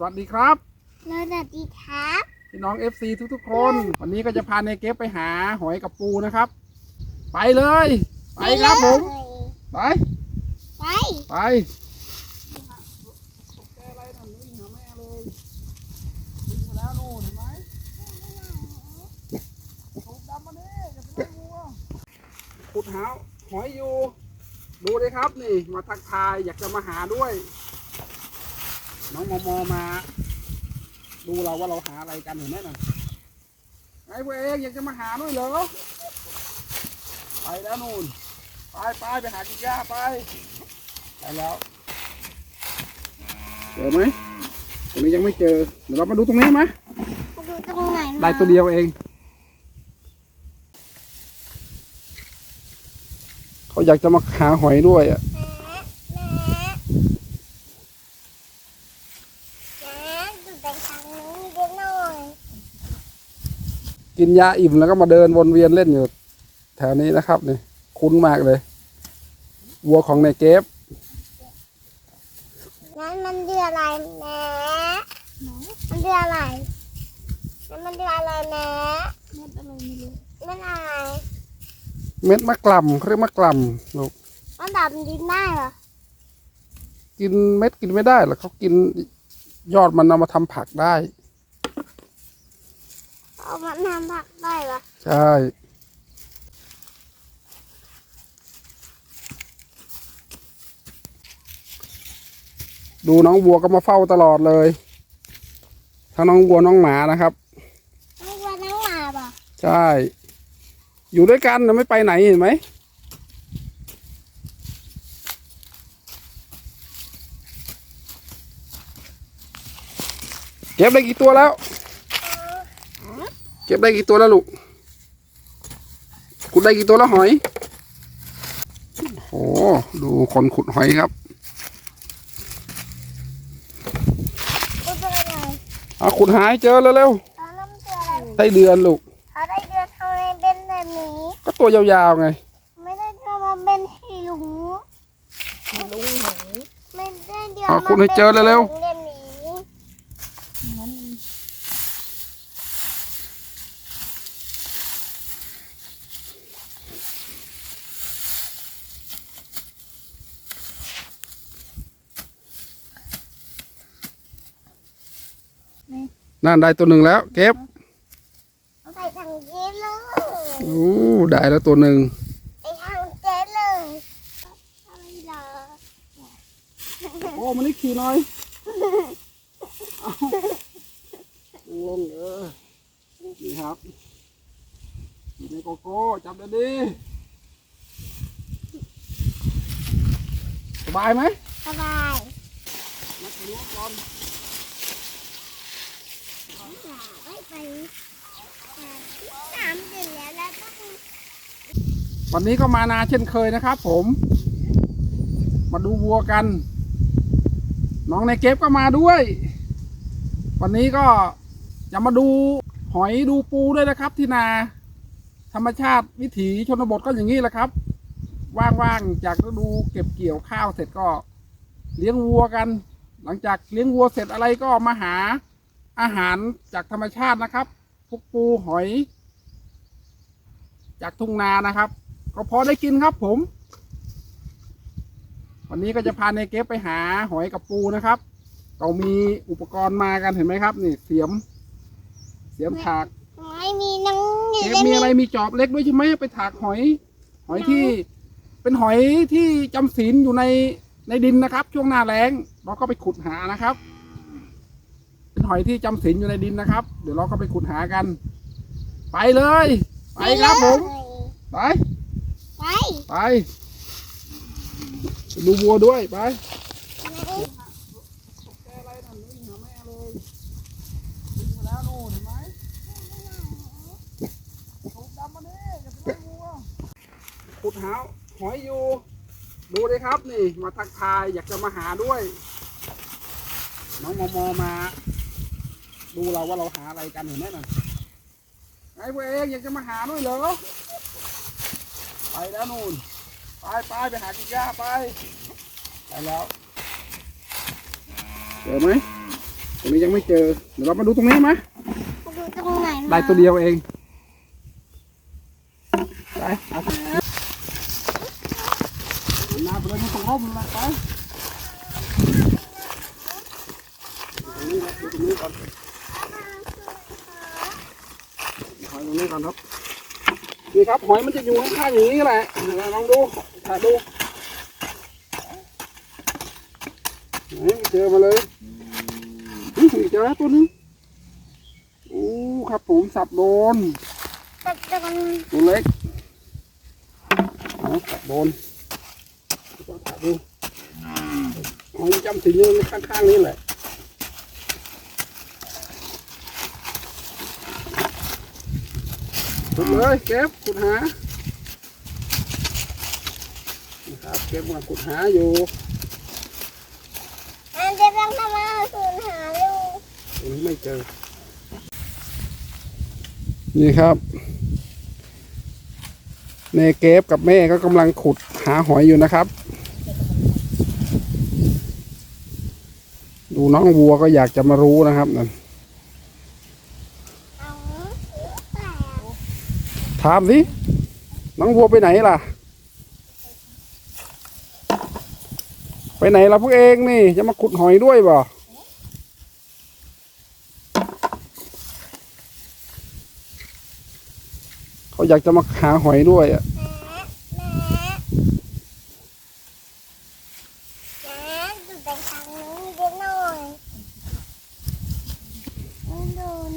สวัสดีครับ สวัสดีครับ พี่น้อง FC ทุกๆ คน วันนี้ก็จะพาในเก็บไปหาหอยกับปูนะครับ ไปเลย ไปครับผม ไป ไป ไปขุดหาหอยอยู่ ดูเลยครับนี่ มาทักทายอยากจะมาหาด้วย น้องมอมอมา ดูเราว่าเราหาอะไรกันเห็นไหมน่ะไอ้พวกเองอยากจะมาหาด้วยเหรอไปแล้วนู่นไปไปไปหากินหญ้าไปไปแล้วเจอไหมตรงนี้ยังไม่เจอเดี๋ยวเรามาดูตรงนี้ไหมดูตรงไหนมาได้ตัวเดียวเองเขาอยากจะมาหาหอยด้วยอะ แม่แม่แม่ดูไปทางนี้นิดหน่อย กินยาอิ่มแล้วก็มาเดินวนเวียนเล่นอยู่ แถวนี้นะครับนี่คุ้นมากเลยวัวของในเก็บนั่นมันเดืออะไรแม่มันเดืออะไรนั่นมันเดืออะไรแม่มันอะไรไม่รู้มันอะไรเม็ดมะกล่ำเขาเรียกมะกล่ำลูกมันดำดินได้เหรอกินเม็ดกินไม่ได้หรอกเขากินยอดมันเอามาทำผักได้ เอามันทำผักได้เหรอใช่ ดูน้องวัวก็มาเฝ้าตลอดเลย ทั้งน้องวัวน้องหมานะครับ น้องวัวน้องหมาป่ะใช่ อยู่ด้วยกันนะไม่ไปไหนเห็นไหมเก็บได้กี่ตัวแล้ว เก็บได้กี่ตัวแล้วลูกขุดได้กี่ตัวแล้วหอยโอ้โหดูคนขุดหอยครับตัวเป็นอะไรเอาขุดหายเจอแล้วเร็วตอนนั้นมันตัวอะไรๆได้เดือนลูกเขาได้เดือนทำไมเป็นแบบนี้ ก็ตัวยาวๆไง ไม่ได้เดือนมาเป็นหีหลุงลุงหนูไม่ได้เดือนเอามาคุณให้เจอเร็วๆ ป็ นแบบนี้นั่นได้ตัวหนึ่งแล้วเก็บเอาใส่ถังเจ๊เลยโอ้ได้แล้วตัวหนึ่งไอ้ถังเจ๊เลยอะไรเหรอโอ้มันนี่ขี่หน่อยเอาลงเออนี่ครับขี่ในโกโก้จับได้ดีสบายไหม สบาย นักเลี้ยงก่อน ไม่ไปน้ำเสร็จแล้วแล้วก็ วันนี้ก็มานาเช่นเคยนะครับ ผม มาดูวัวกัน น้องในเก็บก็มาด้วย วันนี้ก็จะมาดูหอยดูปูด้วยนะครับ ที่นา ธรรมชาติวิถีชนบทก็อย่างนี้แหละครับ ว่างๆจากฤดูเก็บเกี่ยวข้าวเสร็จก็ เลี้ยงวัวกัน หลังจากเลี้ยงวัวเสร็จอะไรก็มาหาอาหารจากธรรมชาตินะครับพวกปูหอย จากทุ่งนานะครับ ก็พอได้กินครับผม วันนี้ก็จะพาในเก็บไปหาหอยกับปูนะครับเรามีอุปกรณ์มากันเห็นไหมครับ นี่เสียม เสียมถากไม่มีน้องเก็บมีอะไรมีจอบเล็กด้วยใช่ไหมไปถากหอย หอยที่ เป็นหอยที่จำศีลอยู่ในในดินนะครับ ช่วงหน้าแล้งเราก็ไปขุดหานะครับ เป็นหอยที่จำศีลอยู่ในดินนะครับ เดี๋ยวเราก็ไปขุดหากัน ไปเลย ไปครับผม ไป ไปไปดูวัวด้วยไปขุดหาหอยอยู่ ดูเลยครับนี่ มาทักทายอยากจะมาหาด้วย น้องมอมอมา ดูเราว่าเราหาอะไรกันเห็นไหมน่ะไอ้พวกเองอยากจะมาหาด้วยเหรอ แล้วนู่น ไปไปไปหากินหญ้าไป ไปแล้ว เจอไหมตรงนี้ยังไม่เจอ เดี๋ยวเรามาดูตรงนี้ไหมมาดูตรงไหนมาได้ตัวเดียวเอง ไปเอาไปหน้าไปเลยมันต้องร่มนะไปตรงนี้นะดูตรงนี้ก่อนหอยตรงนี้ก่อนครับ นี่ครับหอยมันจะอยู่ข้างๆอย่างนี้แหละลองดูถ่ายดูไหนเจอมาเลยอื้อเจอแล้วตัวนึงโอ้ครับผมสับโดนตัวเล็กเอาสับโดนถ่ายดูหอยจำสีนี้ข้างๆนี้แหละ ขุดเลยเก็บขุดหานะครับเก็บมาขุดหาอยู่อันจะต้องทำมาสูญหาลูกตรงนี้ไม่เจอ นี่ครับเนเกฟกับแม่ก็กำลังขุดหาหอยอยู่นะครับ ดูน้องวัวก็อยากจะมารู้นะครับนั่น เอาแต่ ถามสิน้องวัวไปไหนล่ะ ไปไหนล่ะพวกเองนี่ จะมาขุดหอยด้วยบ่เขาอยากจะมาหาหอยด้วยอะแม่แม่แม่ดูไปทางนู้เดี๋ยวน่อยไม่โดน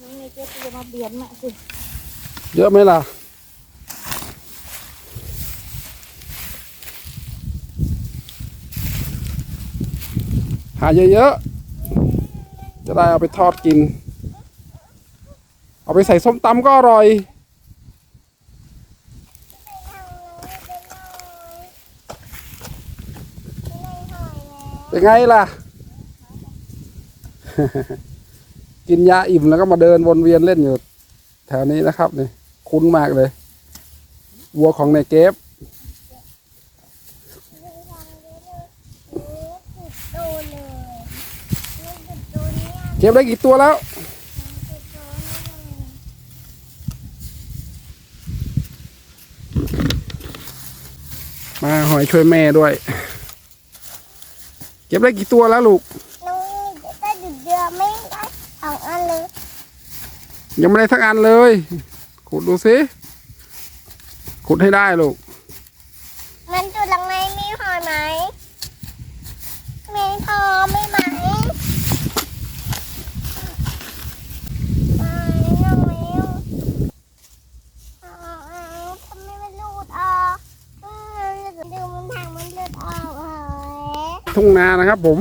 น้องเนเจอร์จะมาเบียดมาสิ เยอะไหมล่ะ หาเยอะๆ จะได้เอาไปทอดกิน เอาไปใส่ส้มตำก็อร่อย เป็นไงล่ะ กินยาอิ่มแล้วก็มาเดินวนเวียนเล่นอยู่แถวนี้นะครับนี่ คุ้นมากเลย วัวของในเก็บโดนเลยลูกโดนเนี่ยเก็บได้กี่ตัวแล้วโดนเนี่ยมาหอยช่วยแม่ด้วย เก็บได้กี่ตัวแล้วลูกน้องได้ดึกเดือนไม่ได้สองอันเลยยังไม่ได้สักอันเลย ขุดดูสิ ขุดให้ได้ลูก มันจุดหลังในมีหอยไหมมีทอไม่ไหมมาน้องแมวเอาเอาทำไมมันหลุดออกเออดูมันทางมันหลุดออกเหรอทุ่งนานะครับผม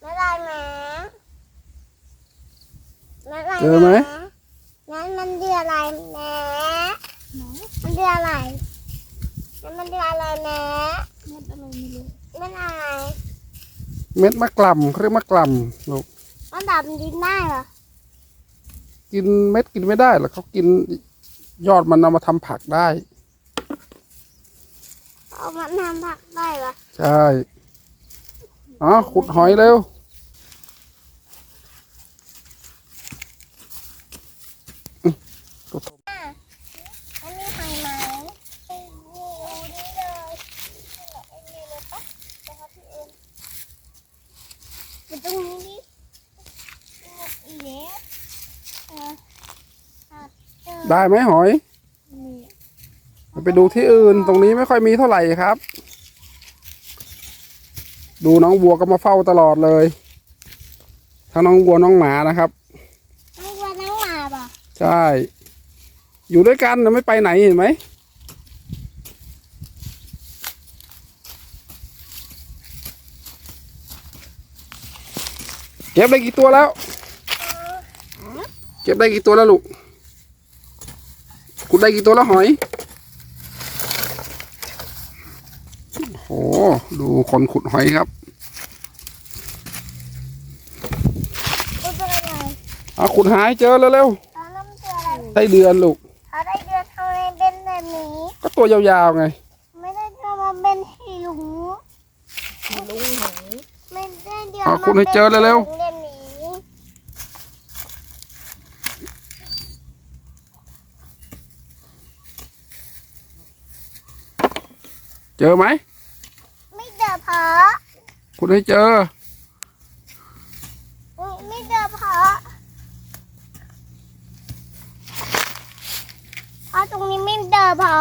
ไม่ได้ไหมไม่ได้ เจอไหม งั้นมันเดืออะไรแม่มันเดืออะไร งั้นมันเดืออะไรแม่เม็ดอะไรไม่รู้มันอะไรเม็ดมะกล่ำเขาเรียกมะกล่ำลูกมันดับมันดินได้เหรอกินเม็ดกินไม่ได้หรอกเขากินยอดมันเอามาทำผักได้ เอามันทำผักได้เหรอใช่อ๋อขุดหอยเร็ว มันมีหอยไหมไอ้งูนี่เลยไอ้นี่เลยปะนะครับพี่เอ็มมาตรงนี้ดิอีเนี้ยเออหัดเจอ ได้ไหมหอยมีไปดูที่อื่นตรงนี้ไม่ค่อยมีเท่าไหร่ครับ ดูน้องวัวก็มาเฝ้าตลอดเลยทั้งน้องวัวน้องหมานะครับไม่ว่าน้องหมาป่ะใช่ อยู่ด้วยกันนะไม่ไปไหนเห็นไหมเก็บได้กี่ตัวแล้ว เก็บได้กี่ตัวแล้วลูก ขุดได้กี่ตัวแล้วหอย โอ้โหดูคนขุดหอยครับกูจะเอาขุดหายเจอเร็วแล้วน้ำเจืออะไรๆไส้เดือนลูกเขาได้เดือนทำไมเป็นแบบนี้ ก็ตัวยาวๆไง ไม่ได้เดือนมาเป็นหิวลุงหนูไม่ได้เดือนเอามาคุณให้เจอเร็วๆแบบนี้ เจ อไหม ไม่เดือดพอขุดให้เจอ อุ๊ยไม่เดือดพอเพราะตรงนี้ไม่เดือดพอ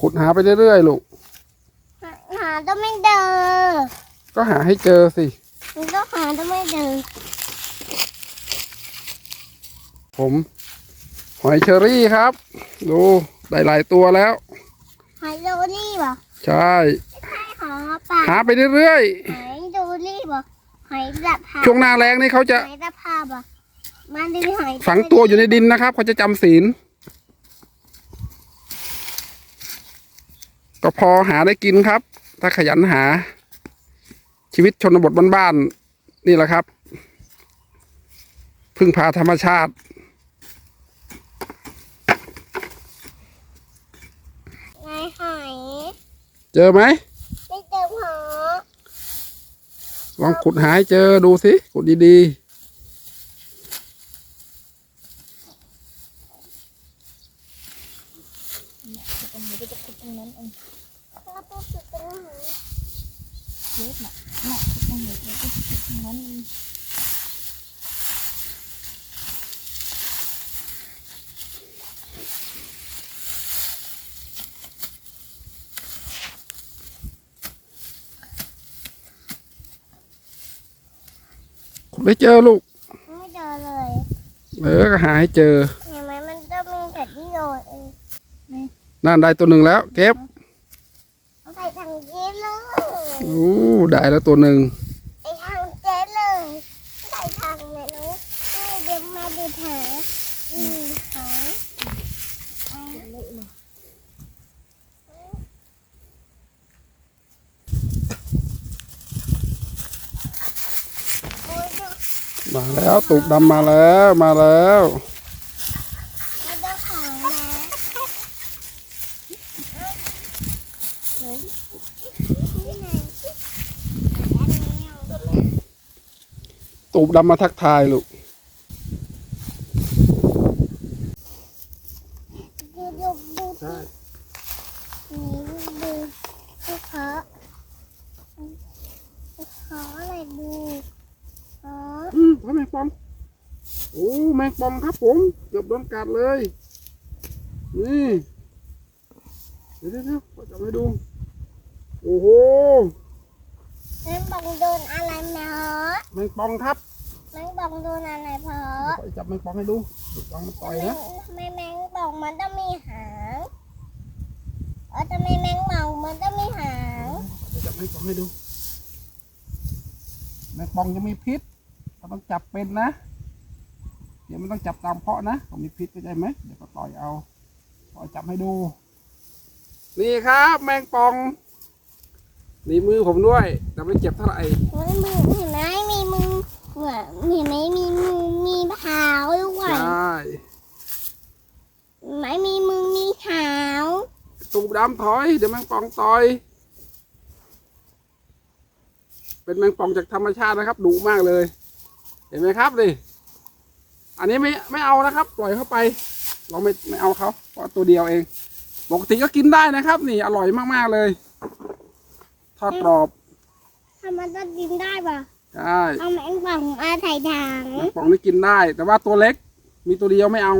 ขุดหาไปเรื่อยๆลูก หาหาต้องไม่เดือดก็หาให้เจอสิ มันก็หาต้องไม่เดือดผม หอยเชอรี่ครับ ดูได้หลายตัวแล้ว หายโดรี่ป่ะใช่ใช่หอป่ะหาไปเรื่อยหายโดรี่ป่ะหายแบบพาๆช่วงหน้าแรงนี่เขาจะหายแบบพาป่ะมันดึงหายฝังตัวอยู่ในดินนะครับเขาจะจำศีล ก็พอหาได้กินครับ ถ้าขยันหา ชีวิตชนบทบ้านๆนี่แหละครับ พึ่งพาธรรมชาติ ไงหาย เจอไหมไม่เจอหอลองขุดหาให้เจอดูสิขุดดีตรงนี้ก็จะขุดตรงนั้นเอง แล้วก็สุดตรงไหน เยอะน่ะน่ะขุดตรงนี้แล้วก็ขุดตรงนั้นเอง ๆขุดให้เจอลูก ไม่เจอเลยเออก็หาให้เจอเห็นไหมมันจะมีแต่ที่โดนเองนั่นได้ตัวหนึ่งแล้ว เก็บเอาใส่ถังเจ๊เลย โอ้ได้แล้วตัวหนึ่ง ไอถังเจ๊เลยใส่ถังเลยหนูให้เดี๋ยวมาดูหาอืมหา เละเลย โอ้ยดู มา แล้วตูกดำมาแล้วมาแล้วตูบดำมาทักทายลูก ดูดูดูที่นี่ดูดูเขาดูเขาอะไรดูเขา อืมแมงปอง โอ้แมงปองครับผม เกือบโดนกัดเลย นี่ เดี๋ยวเดี๋ยวเดี๋ยวขอจับให้ดู โอ้โหแมงบองโดนอะไรไหมฮะแมงปองครับแมงบองโดนอะไรพอขอจับแมงปองให้ดูแมงปองมันต่อยนะทำไมแมงบองมันต้องมีหางเออทำไมแมงบองมันต้องมีหางขอจับแมงปองให้ดูแมงปองจะมีพิษเราต้องจับเป็นนะ เดี๋ยวมันต้องจับตามเพาะนะเขามีพิษเข้าใจไหมเดี๋ยวก็ต่อยเอาขอจับให้ดู นี่ครับ แมงปองนี่มือผมด้วย แต่ไม่เจ็บเท่าไหร่เฮ้ยมือเห็นไหมมีมือเหมือนเห็นไหมมีมือมีเท้าด้วยใช่เห็นไหมมีมือมีเท้าตูบดำถอย เดี๋ยวแมงปองต่อย เป็นแมงปองจากธรรมชาตินะครับดุมากเลย เห็นไหมครับดิ อันนี้ไม่ไม่เอานะครับ ปล่อยเข้าไป เราไม่ไม่เอาเขาเพราะตัวเดียวเอง ปกติก็กินได้นะครับ นี่อร่อยมากๆเลย ทอดกรอบทำมันจะกินได้ปะใช่เอาแมงบองมาใส่ถังแมงปองนี่กินได้ แต่ว่าตัวเล็ก มีตัวเดียวไม่เอา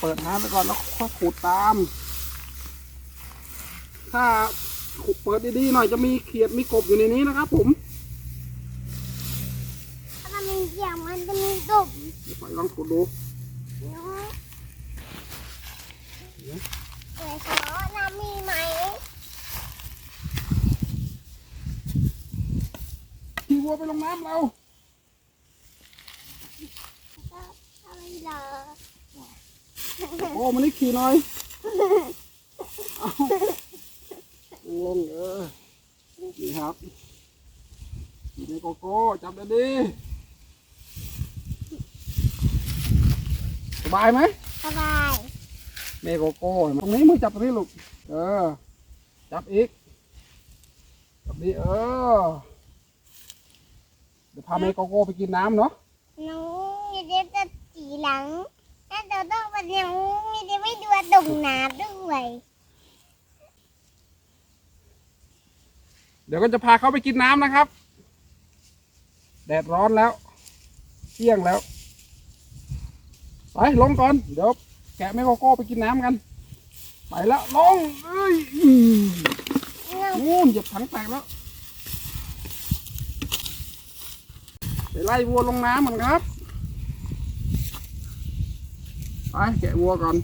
เปิดน้ำไปก่อนแล้วค่อยขูดตาม ถ้าขุดเปิดดีๆหน่อยจะมีเขียดมีกบอยู่ในนี้นะครับผมถ้ามันมี เสียงมันจะมีกบเดี๋ยวปล่อยลองขุดดูเนาะเดี๋ยวขอน้ำมีไหมขี่วัวไปลงน้ำเราก็ทำไมเหรอโอ้มันนี่ขี่หน่อยเอาลงเออนี่ครับขี่ในโกโก้จับได้ดี สบายไหมสบายเมโกโก้ตรงนี้มือจับตรงนี้ลูก เออ จับอีกจับดีเออ เดี๋ยวพาเมโกโก้ไปกินน้ำเนาะน้องมีเด็กจะจีหลังถ้าเราต้องไปเลี้ยงมีเด็กไม่ดูดงน้ำด้วยเดี๋ยวก็จะพาเขาไปกินน้ำนะครับ แดดร้อนแล้ว เที่ยงแล้ว ไปลงก่อน เดี๋ยวแกะเมโกโก้ไปกินน้ำกัน ไปแล้วลงเอ้ยอืมน้องนู่นเหยียบถังแตกแล้วไปไล่วัวลงน้ำมันครับ ไปแกะวัวก่อน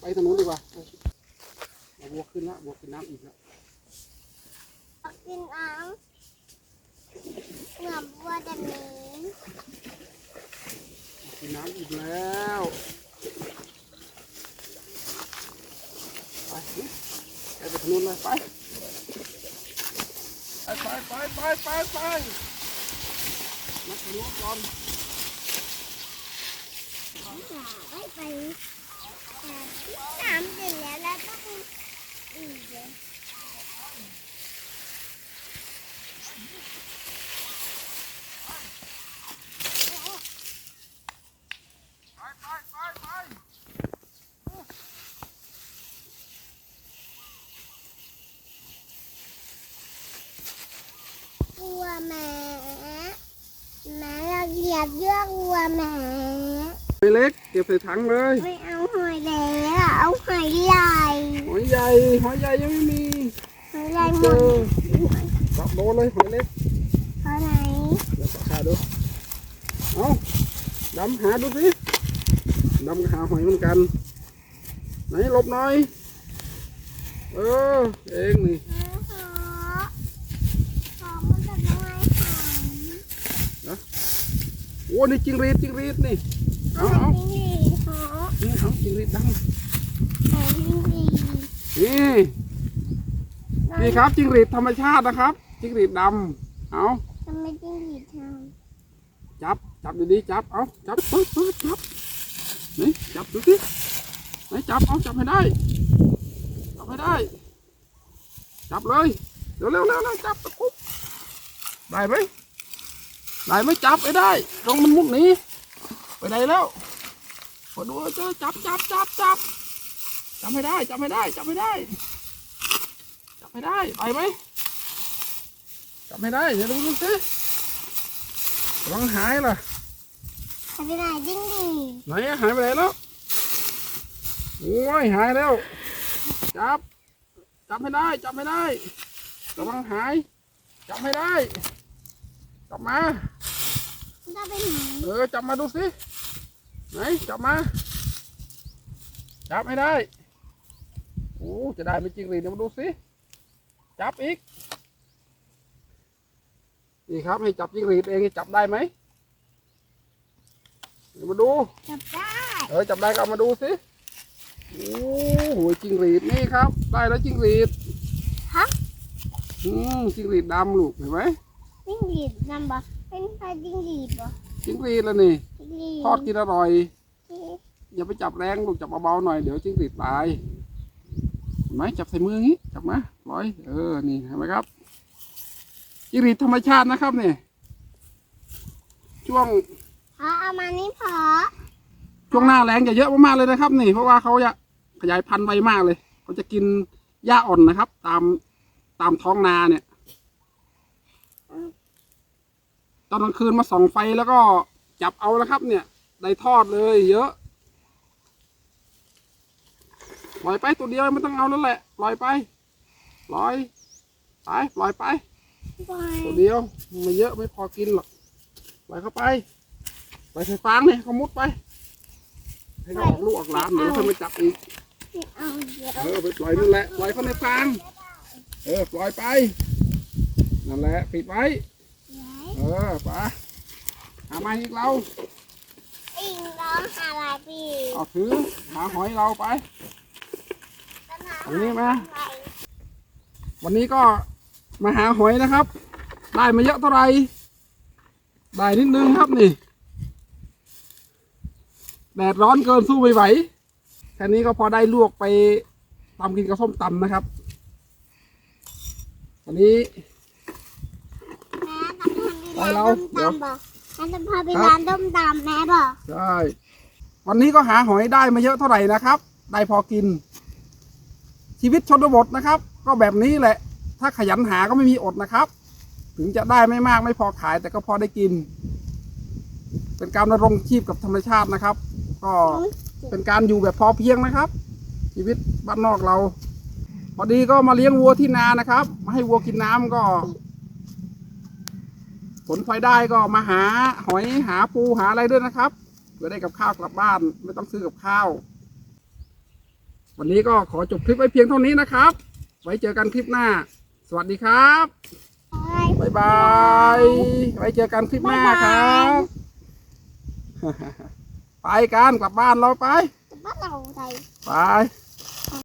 ไปทางนู้นดีกว่าเอาวัวขึ้นล้ววัวกินน้ำอีกแล้วกินน้ำ เหมือนบัวจะมีกินน้ำอีกแล้วไปนี่ไปไปนู้นเลยไปไปไปไปไปไปมาทางนู้นก่อนไม่ไปน้ำเสร็จแล้วแล้วต้องอีกเลย ไปไปไปไป วัวแม่แม่เราเหยียบเยือกวัวแม่ หอย เล็กเก็บใส่ถังเลยไม่เอาหอยแล้วเอาหอยใหญ่หอยใหญ่หอยใหญ่ยังไม่มีหอยใหญ่หเจมอดจับโดนเลยหอยเล็กหอยไหนเดี๋ยวปากกาดูเอาดำหาดูสิดำก็หาหอยเหมือนกัน ไหนหลบหน่อยเออเองนี่ขอขอมันจะทำไมหายโอ้นี่จิงรีดจิงรีดนี่ เอาเอานี่เอาจิงรีดดหอยจิ้งหรีดำนี่นี่ครับจิงรีดธรรมชาตินะครับจิงรีดดำเอาทำไมจิ้งหรีดทจับจับดีๆจับเอาจับปึ๊บปึ๊บจับนี่จับดูสิไหนจับเอาจับให้ได้จับให้ได้ จับเลยเร็วเร็วเร็วเร็วจับตะคุบได้ไหมได้ไหมจับไปได้ตรงมันมุดหนี ไปไหนแล้วพอดูเจอจับจับจับจับจับให้ได้จับให้ได้จับให้ได้จับให้ได้ไปไหมจับให้ได้เดี๋ยวดูดูสิระวังหายล่ะำทำไมไหนจิ้งหรีดไหนอะหายไปไหนแล้วโอ้ยหายแล้วจับจับไม่ได้จับไม่ได้ระวังหายจับไม่ได้จับมามันจะไปไหนเออจับมาดูสิ ไหนจับมา จับไม่ได้โอ้จะได้ไหม่จริงหรือเดี๋ยวมาดูสิ จับอีก นี่ครับให้จับจิงหรีดเองจับได้ไหมเดี๋ยวมาดู จับได้เออจับได้ก็เอามาดูสิ โอ้โหจิงหรีดนี่ครับ ได้แล้วจิงหรีดฮะอืมจิงหรีดดำลูกเห็นไหมจิ้งหรีดนำบ่เป็นใครจิ้งหรีดบ่ จิงหรีดแล้วนี่จิ้งหรีดทอดกินอร่อยที่อย่าไปจับแรงลูกจับเบาๆหน่อยเดี๋ยวจิงหรีดตายเห็นไหมจับใส่มืออย่างนี้จับมาร้อย เออนี่เห็นไหมครับ จิงหรีดธรรมชาตินะครับเนี่ยช่วงพอเอามานี่พอช่วงหน้าแรงจะเยอะมากๆเลยนะครับ นี่ เพราะว่าเขาจะขยายพันธุ์ไวมากเลยเขาจะกินหญ้าอ่อนนะครับ ตามตามท้องนาเนี่ย ตอนกลางคืนมาส่องไฟแล้วก็จับเอาแล้วครับ เนี่ย ได้ทอดเลย เยอะปล่อยไปตัวเดียวไม่ต้องเอาแล้วแหละปล่อยไปปล่อยไปปล่อยไปไปตัวเดียวไม่เยอะไม่พอกินหรอกปล่อยเข้าไปปล่อยใส่ฟางเนี่ยเขามุดไปให้เขาออกลูกออกหลานเดี๋ยวเขามาจับอีกเอาเดี๋ยวเออไปปล่อยนั่นแหละปล่อยเขาในฟางเออปล่อยไปนั่นแหละปิดไว้ เออไปหามาอีกเราอิงร้องหาลายปีเอาถือหาหอยเราไปอันนี้มาวันนี้ก็มาหาหอยนะครับ ได้มาเยอะเท่าไหร่ได้นิดนึงครับนี่ แดดร้อนเกินสู้ไม่ไหวแค่นี้ก็พอได้ลวกไปตำกินกับส้มตำนะครับอันนี้ แม่ทำร้านไปเราต้มตำบ่แม่จะพาไปร้านต้มตำแม่บ่ใช่วันนี้ก็หาหอยได้มาเยอะเท่าไหร่นะครับ ได้พอกิน ชีวิตชนบทนะครับ ก็แบบนี้แหละ ถ้าขยันหาก็ไม่มีอดนะครับ ถึงจะได้ไม่มากไม่พอขายแต่ก็พอได้กิน เป็นการดำรงชีพกับธรรมชาตินะครับ ก็เป็นการอยู่แบบพอเพียงนะครับ ชีวิตบ้านนอกเรา พอดีก็มาเลี้ยงวัวที่นานะครับมาให้วัวกินน้ำก็ ผลพลอยได้ก็มาหาหอยหาปูหาอะไรด้วยนะครับเพื่อได้กับข้าวกลับบ้าน ไม่ต้องซื้อกับข้าว วันนี้ก็ขอจบคลิปไว้เพียงเท่านี้นะครับ ไว้เจอกันคลิปหน้า สวัสดีครับไปบ๊ายบายไว้เจอกันคลิปหน้าครับไปกันกลับบ้านเราไปบ้านเราไทยไป